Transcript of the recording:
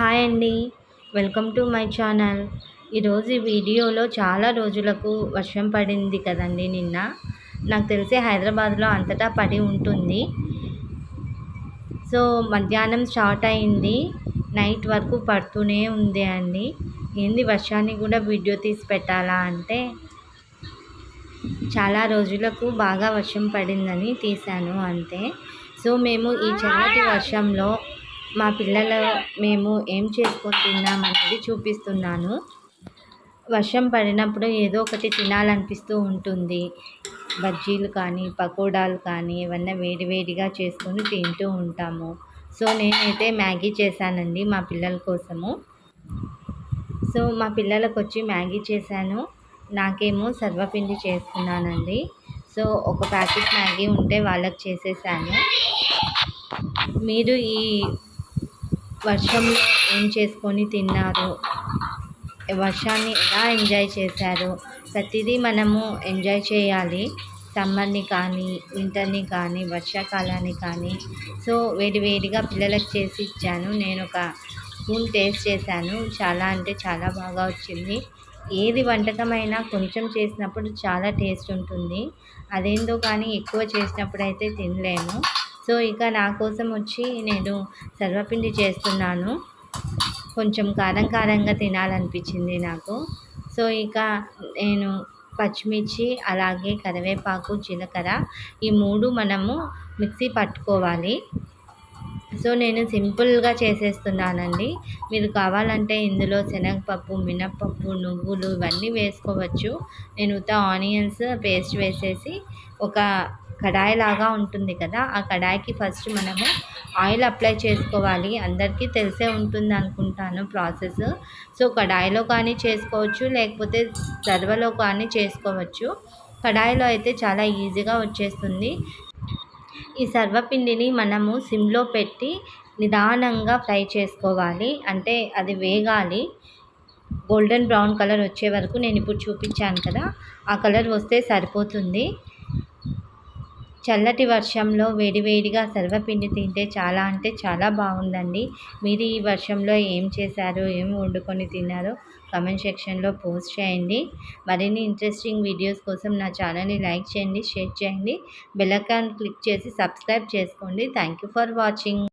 Hi అండి. Welcome to my channel. ఈరోజు ఈ వీడియోలో చాలా రోజులకు వర్షం పడింది కదండి నిన్న. నాకు తెలిసి హైదరాబాద్లో అంతటా పడి ఉంటుంది. సో మధ్యాహ్నం స్టార్ట్ అయింది. నైట్ వరకు పడుతూనే ఉంది అండి. ఏంది వర్షాన్ని కూడా వీడియో తీసి పెట్టాలా అంటే చాలా రోజులకు బాగా వర్షం పడిందని తీశాను అంతే. సో మేము ఈ చల్లటి వర్షంలో మా పిల్లలు మేము ఏం చేసుకొని తిన్నాం అనేది చూపిస్తున్నాను. వర్షం పడినప్పుడు ఏదో ఒకటి తినాలనిపిస్తూ ఉంటుంది. బజ్జీలు కానీ పకోడాలు కానీ ఏమన్నా వేడివేడిగా చేసుకొని తింటూ ఉంటాము. సో నేనైతే మ్యాగీ చేశానండి మా పిల్లల కోసము. సో మా పిల్లలకు వచ్చి మ్యాగీ చేశాను. నాకేమో సర్వపిండి చేసుకున్నానండి సో ఒక ప్యాకెట్ మ్యాగీ ఉంటే వాళ్ళకి చేసేసాను. మీరు ఈ వర్షంలో ఏం చేసుకొని తిన్నారు? వర్షాన్ని ఎలా ఎంజాయ్ చేశారు? ప్రతిదీ మనము ఎంజాయ్ చేయాలి. సమ్మర్ని కానీ వింటర్ని కానీ వర్షాకాలాన్ని కానీ. సో వేడి వేడిగా పిల్లలకు చేసి ఇచ్చాను. నేను ఒక స్పూన్ టేస్ట్ చేశాను. చాలా అంటే చాలా బాగా వచ్చింది. ఏది వంటకమైనా కొంచెం చేసినప్పుడు చాలా టేస్ట్ ఉంటుంది. అదేందో కానీ ఎక్కువ చేసినప్పుడు అయితే తినలేము సో ఇక నా కోసం వచ్చి నేను సర్వపిండి చేస్తున్నాను. కొంచెం కారం కారంగా తినాలనిపించింది నాకు. సో ఇక నేను పచ్చిమిర్చి అలాగే కరివేపాకు జీలకర్ర ఈ మూడు మనము మిక్సీ పట్టుకోవాలి. సో నేను సింపుల్గా చేసేస్తున్నానండి. మీరు కావాలంటే ఇందులో శనగపప్పు మినప్పప్పు నువ్వులు ఇవన్నీ వేసుకోవచ్చు. నేను ఉత్త ఆనియన్స్ పేస్ట్ వేసేసి ఒక కడాయి లాగా ఉంటుంది కదా ఆ కడాయికి ఫస్ట్ మనము ఆయిల్ అప్లై చేసుకోవాలి. అందరికీ తెలిసే ఉంటుంది అనుకుంటాను ప్రాసెస్. సో కడాయిలో కానీ చేసుకోవచ్చు లేకపోతే సర్వలో కానీ చేసుకోవచ్చు. కడాయిలో అయితే చాలా ఈజీగా వచ్చేస్తుంది. ఈ సర్వపిండిని మనము సిమ్లో పెట్టి నిదానంగా ఫ్రై చేసుకోవాలి. అంటే అది వేగాలి. గోల్డెన్ బ్రౌన్ కలర్ వచ్చే వరకు నేను ఇప్పుడు చూపించాను కదా ఆ కలర్ వస్తే సరిపోతుంది. చల్లటి వర్షంలో వేడివేడిగా సర్వపిండి తింటే చాలా అంటే చాలా బాగుందండి. మీరు ఈ వర్షంలో ఏం చేశారు ఏం వండుకొని తిన్నారో కమెంట్ సెక్షన్లో పోస్ట్ చేయండి. మరిన్ని ఇంట్రెస్టింగ్ వీడియోస్ కోసం నా ఛానల్ని లైక్ చేయండి షేర్ చేయండి. బెల్ క్లిక్ చేసి సబ్స్క్రైబ్ చేసుకోండి. Thank you for watching.